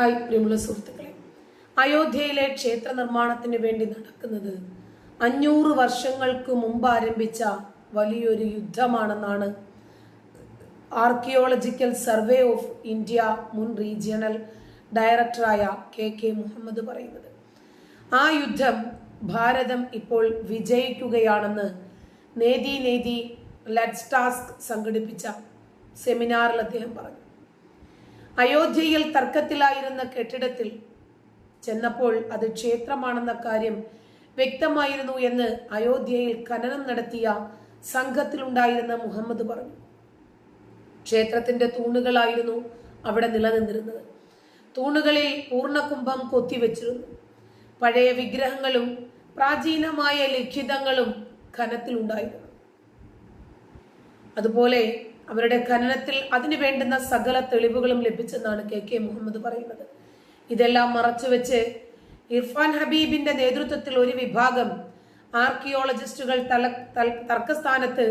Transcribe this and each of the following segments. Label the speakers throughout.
Speaker 1: Hi പ്രിയമുള്ള സുഹൃത്തുക്കളെ. അയോധ്യയിലെ ക്ഷേത്ര നിർമ്മാണത്തിന് വേണ്ടി നടക്കുന്നത് അഞ്ഞൂറ് വർഷങ്ങൾക്ക് മുമ്പ് ആരംഭിച്ച വലിയൊരു യുദ്ധമാണെന്നാണ് ആർക്കിയോളജിക്കൽ സർവേ ഓഫ് ഇന്ത്യ മുൻ റീജിയണൽ ഡയറക്ടറായ കെ കെ മുഹമ്മദ് പറയുന്നത്. ആ യുദ്ധം ഭാരതം ഇപ്പോൾ വിജയിക്കുകയാണെന്ന് നേതി നേതി ലെറ്റ്സ് ടാസ്ക് സംഘടിപ്പിച്ച സെമിനാറിൽ അദ്ദേഹം പറഞ്ഞു. അയോധ്യയിൽ തർക്കത്തിലായിരുന്ന കെട്ടിടത്തിൽ ചെന്നപ്പോൾ അത് ക്ഷേത്രമാണെന്ന കാര്യം വ്യക്തമായിരുന്നു എന്ന് അയോധ്യയിൽ ഖനനം നടത്തിയ സംഘത്തിലുണ്ടായിരുന്ന മുഹമ്മദ് പറഞ്ഞു. ക്ഷേത്രത്തിന്റെ തൂണുകളായിരുന്നു അവിടെ നിലനിന്നിരുന്നത്. തൂണുകളിൽ പൂർണകുംഭം കൊത്തിവെച്ചിരുന്നു. പഴയ വിഗ്രഹങ്ങളും പ്രാചീനമായ ലിഖിതങ്ങളും ഖനത്തിലുണ്ടായിരുന്നു. അതുപോലെ അവരുടെ ഖനനത്തിൽ അതിനു വേണ്ടുന്ന സകല തെളിവുകളും ലഭിച്ചെന്നാണ് കെ കെ മുഹമ്മദ് പറയുന്നത്. ഇതെല്ലാം മറച്ചുവെച്ച് ഇർഫാൻ ഹബീബിന്റെ നേതൃത്വത്തിൽ ഒരു വിഭാഗം ആർക്കിയോളജിസ്റ്റുകൾ തല തർക്കസ്ഥാനത്ത്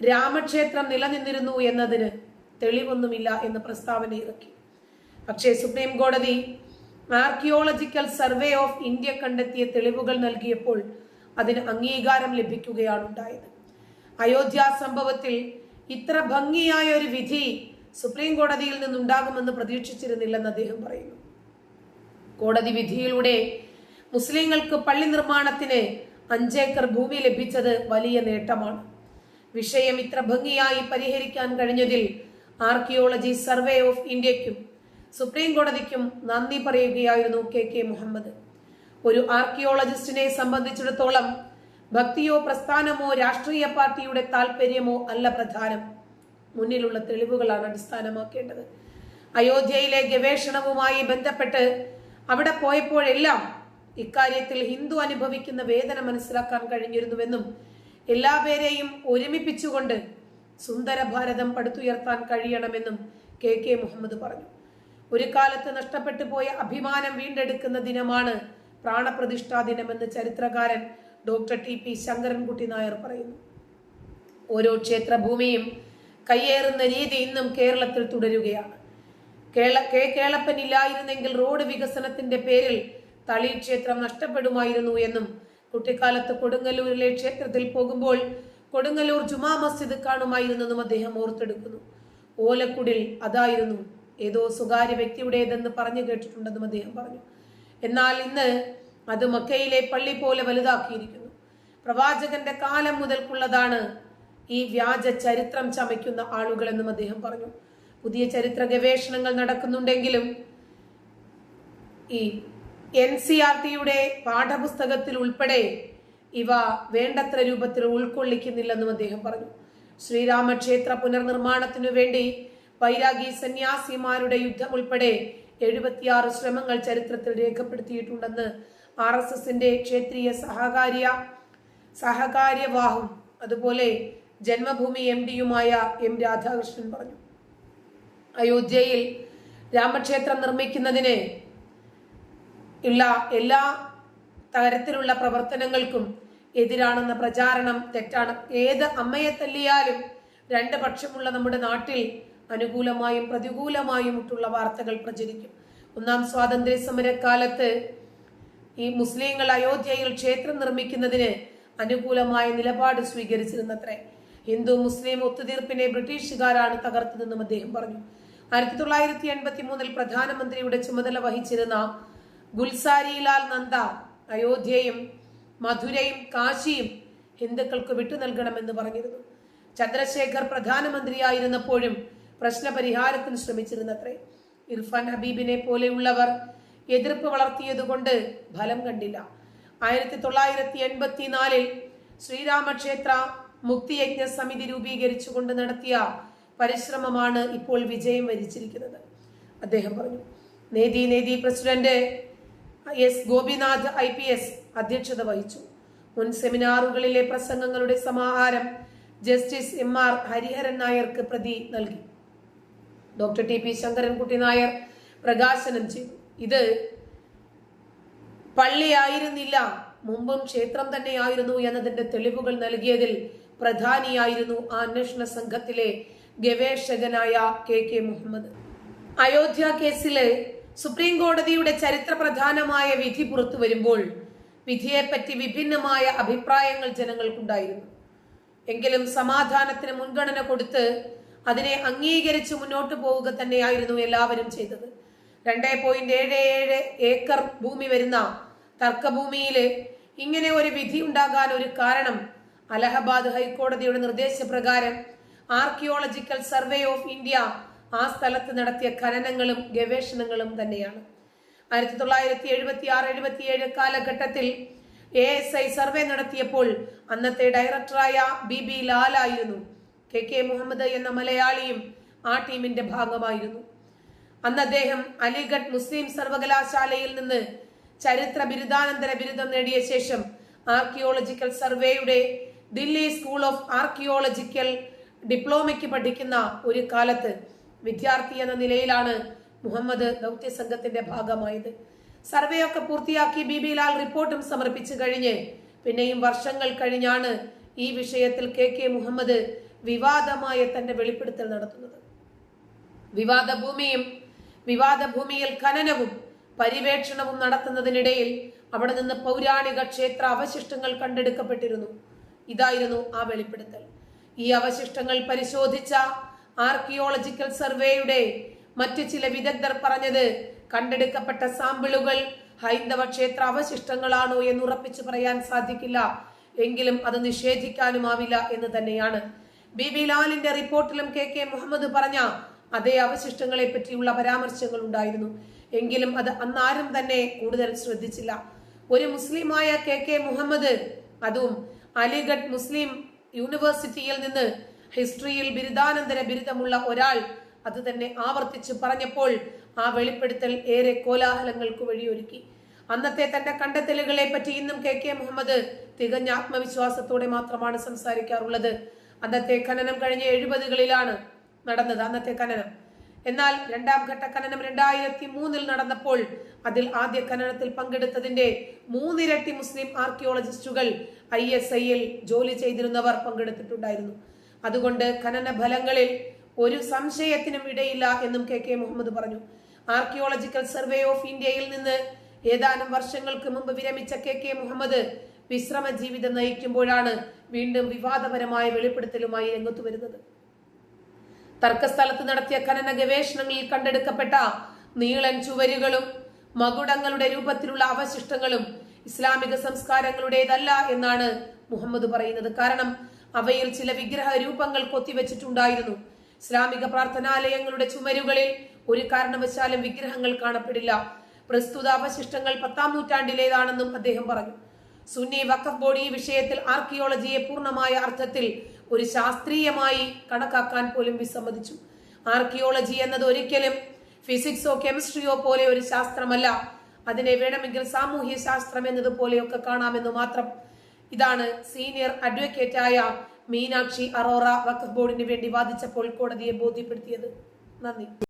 Speaker 1: രാമക്ഷേത്രം നിലനിന്നിരുന്നു എന്നതിന് തെളിവൊന്നുമില്ല എന്ന് പ്രസ്താവന ഇറക്കി. പക്ഷേ സുപ്രീം കോടതി ആർക്കിയോളജിക്കൽ സർവേ ഓഫ് ഇന്ത്യ കണ്ടെത്തിയ തെളിവുകൾ നൽകിയപ്പോൾ അതിന് അംഗീകാരം ലഭിക്കുകയാണ് ഉണ്ടായത് അയോധ്യ സംഭവത്തിൽ ഇത്ര ഭംഗിയായ ഒരു വിധി സുപ്രീം കോടതിയിൽ നിന്നുണ്ടാകുമെന്ന് പ്രതീക്ഷിച്ചിരുന്നില്ലെന്ന് അദ്ദേഹം പറയുന്നു. കോടതി വിധിയിലൂടെ മുസ്ലിങ്ങൾക്ക് പള്ളി നിർമ്മാണത്തിന് അഞ്ചേക്കർ ഭൂമി ലഭിച്ചത് വലിയ നേട്ടമാണ്. വിഷയം ഇത്ര ഭംഗിയായി പരിഹരിക്കാൻ കഴിഞ്ഞതിൽ ആർക്കിയോളജി സർവേ ഓഫ് ഇന്ത്യക്കും സുപ്രീം കോടതിക്കും നന്ദി പറയുകയായിരുന്നു കെ കെ മുഹമ്മദ്. ഒരു ആർക്കിയോളജിസ്റ്റിനെ സംബന്ധിച്ചിടത്തോളം ഭക്തിയോ പ്രസ്ഥാനമോ രാഷ്ട്രീയ പാർട്ടിയുടെ താല്പര്യമോ അല്ല പ്രധാനം. മുന്നിലുള്ള തെളിവുകളാണ് അടിസ്ഥാനമാക്കേണ്ടത്. അയോധ്യയിലെ ഗവേഷണവുമായി ബന്ധപ്പെട്ട് അവിടെ പോയപ്പോഴെല്ലാം ഇക്കാര്യത്തിൽ ഹിന്ദു അനുഭവിക്കുന്ന വേദന മനസ്സിലാക്കാൻ കഴിഞ്ഞിരുന്നുവെന്നും എല്ലാ പേരെയും ഒരുമിപ്പിച്ചുകൊണ്ട് സുന്ദര ഭാരതം പടുത്തുയർത്താൻ കഴിയണമെന്നും കെ കെ മുഹമ്മദ് പറഞ്ഞു. ഒരു കാലത്ത് നഷ്ടപ്പെട്ടു പോയ അഭിമാനം വീണ്ടെടുക്കുന്ന ദിനമാണ് പ്രാണപ്രതിഷ്ഠാ ദിനമെന്ന് ചരിത്രകാരൻ doctor T P Sankarankutty Nair പറയുന്നു. ഓരോ ക്ഷേത്രഭൂമിയും കയ്യേറുന്ന രീതി ഇന്നും കേരളത്തിൽ തുടരുകയാണ്. കേള കെ കേളപ്പൻ ഇല്ലായിരുന്നെങ്കിൽ റോഡ് വികസനത്തിന്റെ പേരിൽ തളി ക്ഷേത്രം നഷ്ടപ്പെടുമായിരുന്നു എന്നും കുട്ടിക്കാലത്ത് കൊടുങ്ങല്ലൂരിലെ ക്ഷേത്രത്തിൽ പോകുമ്പോൾ കൊടുങ്ങല്ലൂർ ജുമാ മസ്ജിദ് കാണുമായിരുന്നെന്നും അദ്ദേഹം ഓർത്തെടുക്കുന്നു. ഓലക്കുടിൽ അതായിരുന്നു ഏതോ സ്വകാര്യ വ്യക്തിയുടേതെന്ന് പറഞ്ഞു കേട്ടിട്ടുണ്ടെന്നും അദ്ദേഹം പറഞ്ഞു. എന്നാൽ ഇന്ന് അത് മക്കയിലെ പള്ളി പോലെ വലുതാക്കിയിരിക്കുന്നു. പ്രവാചകന്റെ കാലം മുതൽക്കുള്ളതാണ് ഈ വ്യാജ ചരിത്രം ചമയ്ക്കുന്ന ആളുകൾ എന്നും അദ്ദേഹം പറഞ്ഞു. പുതിയ ചരിത്ര ഗവേഷണങ്ങൾ നടക്കുന്നുണ്ടെങ്കിലും ഈ എൻ സി ആർ ടിയുടെ പാഠപുസ്തകത്തിൽ ഉൾപ്പെടെ ഇവ വേണ്ടത്ര രൂപത്തിൽ ഉൾക്കൊള്ളിക്കുന്നില്ലെന്നും അദ്ദേഹം പറഞ്ഞു. ശ്രീരാമക്ഷേത്ര പുനർനിർമ്മാണത്തിനു വേണ്ടി വൈരാഗി സന്യാസിമാരുടെ യുദ്ധം ഉൾപ്പെടെ എഴുപത്തിയാറ് ശ്രമങ്ങൾ ചരിത്രത്തിൽ രേഖപ്പെടുത്തിയിട്ടുണ്ടെന്ന് ആർ എസ് എസിന്റെ ക്ഷേത്രീയ സഹകാര്യ സഹകാര്യവാഹും അതുപോലെ ജന്മഭൂമി എം ഡിയുമായ എം രാധാകൃഷ്ണൻ പറഞ്ഞു. അയോധ്യയിൽ രാമക്ഷേത്രം നിർമ്മിക്കുന്നതിന് ഉള്ള എല്ലാ തരത്തിലുള്ള പ്രവർത്തനങ്ങൾക്കും എതിരാണെന്ന പ്രചാരണം തെറ്റാണ്. ഏത് അമ്മയെ തല്ലിയാലും രണ്ട് പക്ഷമുള്ള നമ്മുടെ നാട്ടിൽ അനുകൂലമായും പ്രതികൂലമായും വാർത്തകൾ പ്രചരിക്കും. ഒന്നാം സ്വാതന്ത്ര്യ സമരക്കാലത്ത് ഈ മുസ്ലിങ്ങൾ അയോധ്യയിൽ ക്ഷേത്രം നിർമ്മിക്കുന്നതിന് അനുകൂലമായ നിലപാട് സ്വീകരിച്ചിരുന്നത്രേ. ഹിന്ദു മുസ്ലിം ഒത്തുതീർപ്പിനെ ബ്രിട്ടീഷുകാരാണ് തകർത്തതെന്നും അദ്ദേഹം പറഞ്ഞു. ആയിരത്തി തൊള്ളായിരത്തി എൺപത്തി മൂന്നിൽ പ്രധാനമന്ത്രിയുടെ ചുമതല വഹിച്ചിരുന്ന ഗുൽസാരിലാൽ നന്ദ അയോധ്യയും മധുരയും കാശിയും ഹിന്ദുക്കൾക്ക് വിട്ടു നൽകണമെന്ന് പറഞ്ഞിരുന്നു. ചന്ദ്രശേഖർ പ്രധാനമന്ത്രിയായിരുന്നപ്പോഴും പ്രശ്നപരിഹാരത്തിന് ശ്രമിച്ചിരുന്നത്രേ. ഇർഫാൻ ഹബീബിനെ പോലെയുള്ളവർ എതിർപ്പ് വളർത്തിയതുകൊണ്ട് ഫലം കണ്ടില്ല. ആയിരത്തി തൊള്ളായിരത്തി എൺപത്തിനാലിൽ ശ്രീരാമക്ഷേത്ര മുക്തിയജ്ഞ സമിതി രൂപീകരിച്ചുകൊണ്ട് നടത്തിയ പരിശ്രമമാണ് ഇപ്പോൾ വിജയം വരിച്ചിരിക്കുന്നത്. അദ്ദേഹം പറഞ്ഞു Neti Neti president S. Gopinath I. P. S. അധ്യക്ഷത വഹിച്ചു. മുൻ സെമിനാറുകളിലെ പ്രസംഗങ്ങളുടെ സമാഹാരം ജസ്റ്റിസ് എം. ആർ. ഹരിഹരൻ നായർക്ക് പ്രതി നൽകി. Doctor T. P. Sankarankutty Nair പ്രകാശനം ചെയ്തു. ഇത് പള്ളിയായിരുന്നില്ല മുമ്പും ക്ഷേത്രം തന്നെയായിരുന്നു എന്നതിന്റെ തെളിവുകൾ നൽകിയതിൽ പ്രധാനിയായിരുന്നു ആ അന്വേഷണ സംഘത്തിലെ ഗവേഷകനായ കെ കെ മുഹമ്മദ്. അയോധ്യ കേസിലെ സുപ്രീം കോടതിയുടെ ചരിത്ര പ്രധാനമായ വിധി പുറത്തു വരുമ്പോൾ വിധിയെപ്പറ്റി വിഭിന്നമായ അഭിപ്രായങ്ങൾ ജനങ്ങൾക്കുണ്ടായിരുന്നു. എങ്കിലും സമാധാനത്തിന് മുൻഗണന കൊടുത്ത് അതിനെ അംഗീകരിച്ച് മുന്നോട്ട് പോവുക തന്നെയായിരുന്നു എല്ലാവരും ചെയ്തത്. രണ്ടേ പോയിന്റ് ഏഴ് ഏഴ് ഏക്കർ ഭൂമി വരുന്ന തർക്കഭൂമിയിൽ ഇങ്ങനെ ഒരു വിധി ഉണ്ടാകാൻ ഒരു കാരണം അലഹബാദ് ഹൈക്കോടതിയുടെ നിർദ്ദേശപ്രകാരം ആർക്കിയോളജിക്കൽ സർവേ ഓഫ് ഇന്ത്യ ആ സ്ഥലത്ത് നടത്തിയ ഖനനങ്ങളും ഗവേഷണങ്ങളും തന്നെയാണ്. ആയിരത്തി തൊള്ളായിരത്തി എഴുപത്തി ആറ് എഴുപത്തിയേഴ് കാലഘട്ടത്തിൽ എ എസ് ഐ സർവേ നടത്തിയപ്പോൾ അന്നത്തെ ഡയറക്ടറായ ബി ബി ലാലായിരുന്നു. കെ കെ മുഹമ്മദ് എന്ന മലയാളിയും ആ ടീമിന്റെ ഭാഗമായിരുന്നു. അന്ന് അദ്ദേഹം അലിഗഡ് മുസ്ലിം സർവകലാശാലയിൽ നിന്ന് ചരിത്ര ബിരുദാനന്തര ബിരുദം നേടിയ ശേഷം ആർക്കിയോളജിക്കൽ സർവേയുടെ ദില്ലി സ്കൂൾ ഓഫ് ആർക്കിയോളജിക്കൽ ഡിപ്ലോമയ്ക്ക് പഠിക്കുന്ന ഒരു കാലത്ത് വിദ്യാർത്ഥി എന്ന നിലയിലാണ് മുഹമ്മദ് ദൗത്യ സംഘത്തിന്റെ ഭാഗമായത്. സർവേ ഒക്കെ പൂർത്തിയാക്കി ബി ബി ലാൽ റിപ്പോർട്ടും സമർപ്പിച്ചു കഴിഞ്ഞ് പിന്നെയും വർഷങ്ങൾ കഴിഞ്ഞാണ് ഈ വിഷയത്തിൽ കെ കെ മുഹമ്മദ് വിവാദമായ തന്റെ വെളിപ്പെടുത്തൽ നടത്തുന്നത്. വിവാദ ഭൂമിയും വിവാദ ഭൂമിയിൽ ഖനനവും പരിവേക്ഷണവും നടത്തുന്നതിനിടയിൽ അവിടെ നിന്ന് പൗരാണിക ക്ഷേത്ര അവശിഷ്ടങ്ങൾ കണ്ടെടുക്കപ്പെട്ടിരുന്നു. ഇതായിരുന്നു ആ വെളിപ്പെടുത്തൽ. ഈ അവശിഷ്ടങ്ങൾ പരിശോധിച്ച ആർക്കിയോളജിക്കൽ സർവേയുടെ മറ്റു ചില വിദഗ്ധർ പറഞ്ഞത് കണ്ടെടുക്കപ്പെട്ട സാമ്പിളുകൾ ഹൈന്ദവ ക്ഷേത്ര അവശിഷ്ടങ്ങളാണോ എന്ന് ഉറപ്പിച്ചു പറയാൻ സാധിക്കില്ല. എങ്കിലും അത് നിഷേധിക്കാനുമാവില്ല എന്ന് തന്നെയാണ്. ബി ബി ലാലിന്റെ റിപ്പോർട്ടിലും കെ കെ മുഹമ്മദ് പറഞ്ഞ അതേ അവശിഷ്ടങ്ങളെ പറ്റിയുള്ള പരാമർശങ്ങൾ ഉണ്ടായിരുന്നു. എങ്കിലും അത് അന്നാരും തന്നെ കൂടുതൽ ശ്രദ്ധിച്ചില്ല. ഒരു മുസ്ലിമായ കെ കെ മുഹമ്മദ് അതും അലിഗഡ് മുസ്ലിം യൂണിവേഴ്സിറ്റിയിൽ നിന്ന് ഹിസ്റ്ററിയിൽ ബിരുദാനന്തര ബിരുദമുള്ള ഒരാൾ അത് തന്നെ ആവർത്തിച്ച് പറഞ്ഞപ്പോൾ ആ വെളിപ്പെടുത്തൽ ഏറെ കോലാഹലങ്ങൾക്ക് വഴിയൊരുക്കി. അന്നത്തെ തന്റെ കണ്ടെത്തലുകളെ പറ്റി ഇന്നും കെ കെ മുഹമ്മദ് തികഞ്ഞ ആത്മവിശ്വാസത്തോടെ മാത്രമാണ് സംസാരിക്കാറുള്ളത്. അന്നത്തെ ഖനനം കഴിഞ്ഞ എഴുപതുകളിലാണ് നടന്നത് അന്നത്തെ ഖനനം. എന്നാൽ രണ്ടാം ഘട്ട ഖനനം രണ്ടായിരത്തി മൂന്നിൽ നടന്നപ്പോൾ അതിൽ ആദ്യ ഖനനത്തിൽ പങ്കെടുത്തതിന്റെ മൂന്നിരട്ടി മുസ്ലിം ആർക്കിയോളജിസ്റ്റുകൾ ഐ എസ് ഐയിൽ ജോലി ചെയ്തിരുന്നവർ പങ്കെടുത്തിട്ടുണ്ടായിരുന്നു. അതുകൊണ്ട് ഖനന ഫലങ്ങളിൽ ഒരു സംശയത്തിനും ഇടയില്ല എന്നും കെ കെ മുഹമ്മദ് പറഞ്ഞു. ആർക്കിയോളജിക്കൽ സർവേ ഓഫ് ഇന്ത്യയിൽ നിന്ന് ഏതാനും വർഷങ്ങൾക്ക് മുമ്പ് വിരമിച്ച കെ കെ മുഹമ്മദ് വിശ്രമ ജീവിതം നയിക്കുമ്പോഴാണ് വീണ്ടും വിവാദപരമായ വെളിപ്പെടുത്തലുമായി രംഗത്തു വരുന്നത്. തർക്കസ്ഥലത്ത് നടത്തിയ ഖനന ഗവേഷണങ്ങളിൽ കണ്ടെടുക്കപ്പെട്ട നീളൻ ചുവരുകളും മകുടങ്ങളുടെ രൂപത്തിലുള്ള അവശിഷ്ടങ്ങളും ഇസ്ലാമിക സംസ്കാരങ്ങളുടേതല്ല എന്നാണ് മുഹമ്മദ് പറയുന്നത്. കാരണം അവയിൽ ചില വിഗ്രഹ രൂപങ്ങൾ കൊത്തിവെച്ചിട്ടുണ്ടായിരുന്നു. ഇസ്ലാമിക പ്രാർത്ഥനാലയങ്ങളുടെ ചുമരുകളിൽ ഒരു കാരണവശാലും വിഗ്രഹങ്ങൾ കാണപ്പെടില്ല. പ്രസ്തുത അവശിഷ്ടങ്ങൾ പത്താം നൂറ്റാണ്ടിലേതാണെന്നും അദ്ദേഹം പറഞ്ഞു. സുന്നി വഖഫ് ബോർഡ് ഈ വിഷയത്തിൽ ആർക്കിയോളജിയെ പൂർണമായ അർത്ഥത്തിൽ ഒരു ശാസ്ത്രീയമായി കണക്കാക്കാൻ പോലും വിസമ്മതിച്ചു. ആർക്കിയോളജി എന്നത് ഒരിക്കലും ഫിസിക്സോ കെമിസ്ട്രിയോ പോലെ ഒരു ശാസ്ത്രമല്ല. അതിനെ വേണമെങ്കിൽ സാമൂഹ്യ ശാസ്ത്രം എന്നതുപോലെയൊക്കെ കാണാമെന്ന് മാത്രം. ഇതാണ് സീനിയർ അഡ്വക്കേറ്റായ മീനാക്ഷി അറോറ വഖഫ് ബോർഡിന് വേണ്ടി വാദിച്ചപ്പോൾ കോടതിയെ ബോധ്യപ്പെടുത്തിയത്. നന്ദി.